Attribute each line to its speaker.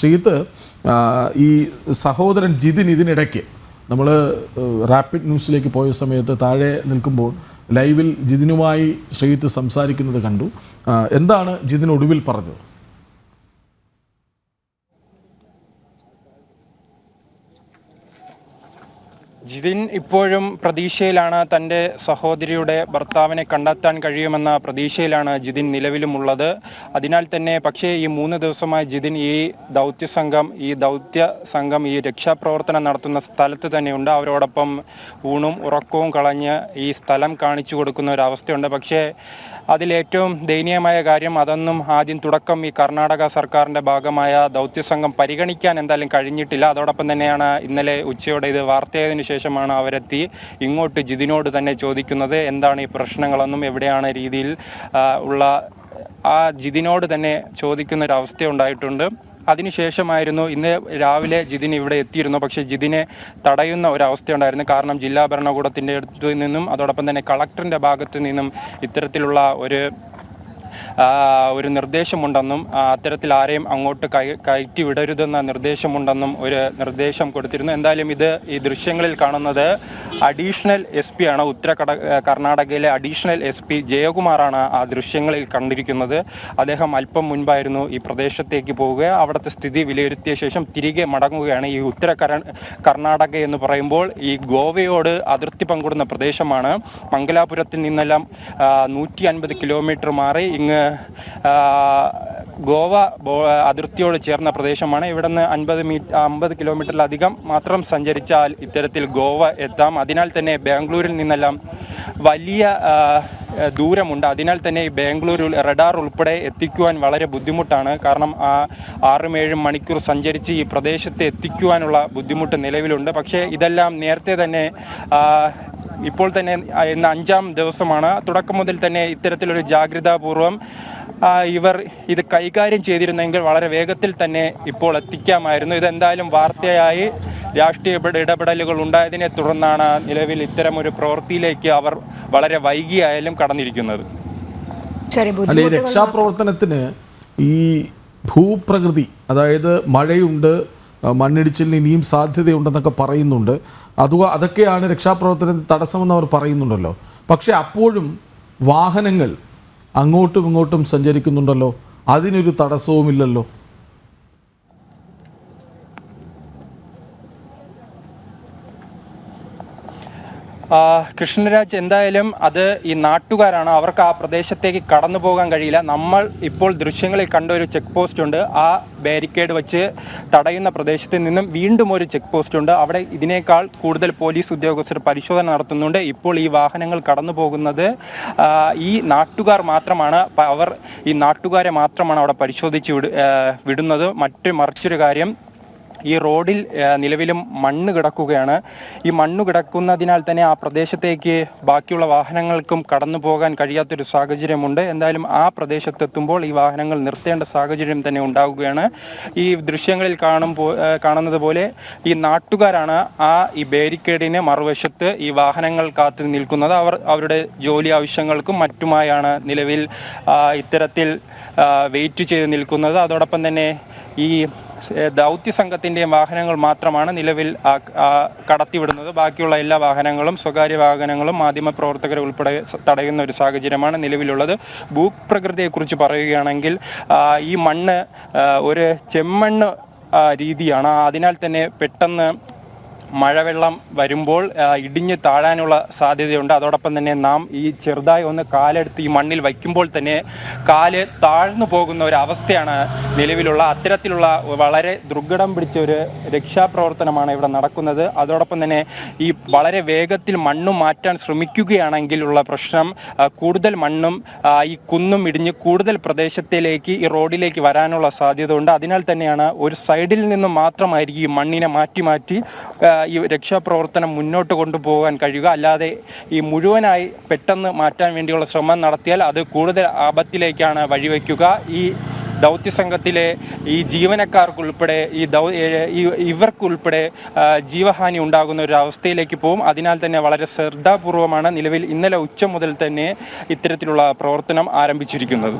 Speaker 1: ശ്രീത്ത് ഈ സഹോദരൻ ജിതിൻ ഇതിനിടയ്ക്ക് നമ്മൾ റാപ്പിഡ് ന്യൂസിലേക്ക് പോയ സമയത്ത് താഴെ നിൽക്കുമ്പോൾ ലൈവിൽ ജിതിനുമായി ശ്രീത്ത് സംസാരിക്കുന്നത് കണ്ടു. എന്താണ് ജിതിൻ ഒടുവിൽ പറഞ്ഞത്?
Speaker 2: ജിതിൻ ഇപ്പോഴും പ്രതീക്ഷയിലാണ് തന്റെ സഹോദരിയുടെ ഭർത്താവിനെ കണ്ടെത്താൻ കഴിയുമെന്ന പ്രതീക്ഷയിലാണ് ജിതിൻ നിലവിലുമുള്ളത്. അതിനാൽ തന്നെ പക്ഷേ ഈ മൂന്ന് ദിവസമായി ജിതിൻ ഈ ദൗത്യ സംഘം ഈ ദൗത്യ സംഘം ഈ രക്ഷാപ്രവർത്തനം നടത്തുന്ന സ്ഥലത്ത് തന്നെയുണ്ട്. അവരോടൊപ്പം ഊണും ഉറക്കവും കളഞ്ഞ് ഈ സ്ഥലം കാണിച്ചു കൊടുക്കുന്ന ഒരു അവസ്ഥയുണ്ട്. പക്ഷേ അതിലേറ്റവും ദയനീയമായ കാര്യം അതൊന്നും ആദ്യം തുടക്കം ഈ കർണാടക സർക്കാരിന്റെ ഭാഗമായ ദൗത്യസംഘം പരിഗണിക്കാൻ എന്തായാലും കഴിഞ്ഞിട്ടില്ല. അതോടൊപ്പം തന്നെയാണ് ഇന്നലെ ഉച്ചയോടെ ഇത് വാർത്തയായതിനു ശേഷമാണ് അവരെത്തി. ഇങ്ങോട്ട് ജിതിനോട് തന്നെ ചോദിക്കുന്നത് എന്താണ് ഈ പ്രശ്നങ്ങളെന്നും എവിടെയാണ് രീതിയിൽ ഉള്ള ആ ജിതിനോട് തന്നെ ചോദിക്കുന്ന ഒരു അവസ്ഥ ഉണ്ടായിട്ടുണ്ട് അതിനുശേഷമായിരുന്നു ഇന്ന് രാവിലെ ജിതിൻ ഇവിടെ എത്തിയിരുന്നു. പക്ഷേ ജിതിനെ തടയുന്ന ഒരു അവസ്ഥയുണ്ടായിരുന്നു കാരണം ജില്ലാ ഭരണകൂടത്തിന്റെ അടുത്ത് നിന്നും അതോടൊപ്പം തന്നെ കളക്ടറിന്റെ ഭാഗത്തു നിന്നും ഇത്തരത്തിലുള്ള ഒരു ഒരു നിർദ്ദേശമുണ്ടെന്നും അത്തരത്തിൽ ആരെയും അങ്ങോട്ട് കയ- കയറ്റി വിടരുതെന്ന നിർദ്ദേശമുണ്ടെന്നും ഒരു നിർദ്ദേശം കൊടുത്തിരുന്നു. എന്തായാലും ഇത് ഈ ദൃശ്യങ്ങളിൽ കാണുന്നത് അഡീഷണൽ എസ് പി ആണ്. ഉത്തര കർണാടകയിലെ അഡീഷണൽ എസ് പി ജയകുമാറാണ് ആ ദൃശ്യങ്ങളിൽ കണ്ടിരിക്കുന്നത്. അദ്ദേഹം അല്പം മുൻപായിരുന്നു ഈ പ്രദേശത്തേക്ക് പോവുക. അവിടുത്തെ സ്ഥിതി വിലയിരുത്തിയ ശേഷം തിരികെ മടങ്ങുകയാണ് ഈ ഉത്തര കർണാടക എന്ന് പറയുമ്പോൾ ഈ ഗോവയോട് അതിർത്തി പങ്കിടുന്ന പ്രദേശമാണ്. മംഗലാപുരത്തിൽ നിന്നെല്ലാം നൂറ്റി അൻപത് കിലോമീറ്റർ മാറി ഇങ്ങ് ഗോവ അതിർത്തിയോട് ചേർന്ന പ്രദേശമാണ്. ഇവിടെ നിന്ന് അൻപത് മീറ്റർ അമ്പത് കിലോമീറ്ററിലധികം മാത്രം സഞ്ചരിച്ചാൽ ഇത്തരത്തിൽ ഗോവ എത്താം. അതിനാൽ തന്നെ ബാംഗ്ലൂരിൽ നിന്നെല്ലാം വലിയ ദൂരമുണ്ട്. അതിനാൽ തന്നെ ഈ ബാംഗ്ലൂരിൽ റഡാർ ഉൾപ്പെടെ എത്തിക്കുവാൻ വളരെ ബുദ്ധിമുട്ടാണ്. കാരണം ആ ആറും ഏഴും മണിക്കൂർ സഞ്ചരിച്ച് ഈ പ്രദേശത്ത് എത്തിക്കുവാനുള്ള ബുദ്ധിമുട്ട് നിലവിലുണ്ട്. പക്ഷേ ഇതെല്ലാം നേരത്തെ തന്നെ ഇപ്പോൾ തന്നെ ഇന്ന് അഞ്ചാം ദിവസമാണ്. തുടക്കം മുതൽ തന്നെ ഇത്തരത്തിലൊരു ജാഗ്രതാപൂർവം ഇവർ ഇത് കൈകാര്യം ചെയ്തിരുന്നെങ്കിൽ വളരെ വേഗത്തിൽ തന്നെ ഇപ്പോൾ എത്തിക്കാമായിരുന്നു. ഇതെന്തായാലും വാർത്തയായി രാഷ്ട്രീയ ഇടപെടലുകൾ ഉണ്ടായതിനെ തുടർന്നാണ് നിലവിൽ ഇത്തരം ഒരു പ്രവൃത്തിയിലേക്ക് അവർ വളരെ വൈകിയായാലും കടന്നിരിക്കുന്നത്.
Speaker 1: അല്ലെ രക്ഷാപ്രവർത്തനത്തിന് ഈ ഭൂപ്രകൃതി അതായത് മഴയുണ്ട് മണ്ണിടിച്ചിലിന് ഇനിയും സാധ്യതയുണ്ടെന്നൊക്കെ പറയുന്നുണ്ട്. അത് അതൊക്കെയാണ് രക്ഷാപ്രവർത്തനത്തിന് തടസ്സമെന്ന് അവർ പറയുന്നുണ്ടല്ലോ. പക്ഷേ അപ്പോഴും വാഹനങ്ങൾ അങ്ങോട്ടും ഇങ്ങോട്ടും സഞ്ചരിക്കുന്നുണ്ടല്ലോ. അതിനൊരു തടസ്സവുമില്ലല്ലോ.
Speaker 2: കൃഷ്ണരാജ് എന്തായാലും അത് ഈ നാട്ടുകാരാണ്. അവർക്ക് ആ പ്രദേശത്തേക്ക് കടന്നു പോകാൻ കഴിയില്ല. നമ്മൾ ഇപ്പോൾ ദൃശ്യങ്ങളിൽ കണ്ട ഒരു ചെക്ക് പോസ്റ്റ് ഉണ്ട്. ആ ബാരിക്കേഡ് വെച്ച് തടയുന്ന പ്രദേശത്ത് നിന്നും വീണ്ടും ഒരു ചെക്ക് പോസ്റ്റ് ഉണ്ട്. അവിടെ ഇതിനേക്കാൾ കൂടുതൽ പോലീസ് ഉദ്യോഗസ്ഥർ പരിശോധന നടത്തുന്നുണ്ട്. ഇപ്പോൾ ഈ വാഹനങ്ങൾ കടന്നു പോകുന്നത് ഈ നാട്ടുകാർ മാത്രമാണ്. അവർ ഈ നാട്ടുകാരെ മാത്രമാണ് അവിടെ പരിശോധിച്ച് വിട വിടുന്നത്. മറ്റ് മറിച്ചൊരു കാര്യം ഈ റോഡിൽ നിലവിലും മണ്ണ് കിടക്കുകയാണ്. ഈ മണ്ണ് കിടക്കുന്നതിനാൽ തന്നെ ആ പ്രദേശത്തേക്ക് ബാക്കിയുള്ള വാഹനങ്ങൾക്കും കടന്നു പോകാൻ കഴിയാത്തൊരു സാഹചര്യമുണ്ട്. എന്തായാലും ആ പ്രദേശത്തെത്തുമ്പോൾ ഈ വാഹനങ്ങൾ നിർത്തേണ്ട സാഹചര്യം തന്നെ ഉണ്ടാകുകയാണ് ഈ ദൃശ്യങ്ങളിൽ കാണുമ്പോൾ കാണുന്നത് പോലെ ഈ നാട്ടുകാരാണ് ആ ഈ ബാരിക്കേഡിന് മറുവശത്ത് ഈ വാഹനങ്ങൾ കാത്തു നിൽക്കുന്നത്. അവർ അവരുടെ ജോലി ആവശ്യങ്ങൾക്കും മറ്റുമായാണ് നിലവിൽ ഇത്തരത്തിൽ വെയിറ്റ് ചെയ്ത് നിൽക്കുന്നത്. അതോടൊപ്പം തന്നെ ഈ ദൗത്യ വാഹനങ്ങൾ മാത്രമാണ് നിലവിൽ കടത്തിവിടുന്നത്. ബാക്കിയുള്ള എല്ലാ വാഹനങ്ങളും സ്വകാര്യ വാഹനങ്ങളും മാധ്യമപ്രവർത്തകരെ ഉൾപ്പെടെ തടയുന്ന ഒരു സാഹചര്യമാണ് നിലവിലുള്ളത്. ഭൂപ്രകൃതിയെക്കുറിച്ച് പറയുകയാണെങ്കിൽ ഈ മണ്ണ് ഒരു ചെമ്മണ്ണ് രീതിയാണ്. അതിനാൽ തന്നെ പെട്ടെന്ന് മഴവെള്ളം വരുമ്പോൾ ഇടിഞ്ഞു താഴാനുള്ള സാധ്യതയുണ്ട്. അതോടൊപ്പം തന്നെ നാം ഈ ചെറുതായി ഒന്ന് കാലെടുത്ത് ഈ മണ്ണിൽ വയ്ക്കുമ്പോൾ തന്നെ കാൽ താഴ്ന്നു പോകുന്ന ഒരു അവസ്ഥയാണ് നിലവിലുള്ള അത്തരത്തിലുള്ള വളരെ ദുർഘടം പിടിച്ച ഒരു രക്ഷാപ്രവർത്തനമാണ് ഇവിടെ നടക്കുന്നത്. അതോടൊപ്പം തന്നെ ഈ വളരെ വേഗത്തിൽ മണ്ണ് മാറ്റാൻ ശ്രമിക്കുകയാണെങ്കിലുള്ള പ്രശ്നം കൂടുതൽ മണ്ണും ഈ കുന്നും ഇടിഞ്ഞ് കൂടുതൽ പ്രദേശത്തിലേക്ക് ഈ റോഡിലേക്ക് വരാനുള്ള സാധ്യത ഉണ്ട് അതിനാൽ തന്നെയാണ് ഒരു സൈഡിൽ നിന്ന് മാത്രമായിരിക്കും ഈ മണ്ണിനെ മാറ്റി മാറ്റി ഈ രക്ഷാപ്രവർത്തനം മുന്നോട്ട് കൊണ്ടുപോകാൻ കഴിയുക. അല്ലാതെ ഈ മുഴുവനായി പെട്ടെന്ന് മാറ്റാൻ വേണ്ടിയുള്ള ശ്രമം നടത്തിയാൽ അത് കൂടുതൽ ആപത്തിലേക്കാണ് വഴിവെക്കുക. ഈ ദൗത്യ സംഘത്തിലെ ഈ ജീവനക്കാർക്കുൾപ്പെടെ ഈ ദൗ ഇവർക്കുൾപ്പെടെ ജീവഹാനി ഉണ്ടാകുന്ന ഒരു അവസ്ഥയിലേക്ക് പോകും. അതിനാൽ തന്നെ വളരെ ശ്രദ്ധാപൂർവമാണ് നിലവിൽ ഇന്നലെ ഉച്ച മുതൽ തന്നെ ഇത്തരത്തിലുള്ള പ്രവർത്തനം ആരംഭിച്ചിരിക്കുന്നത്.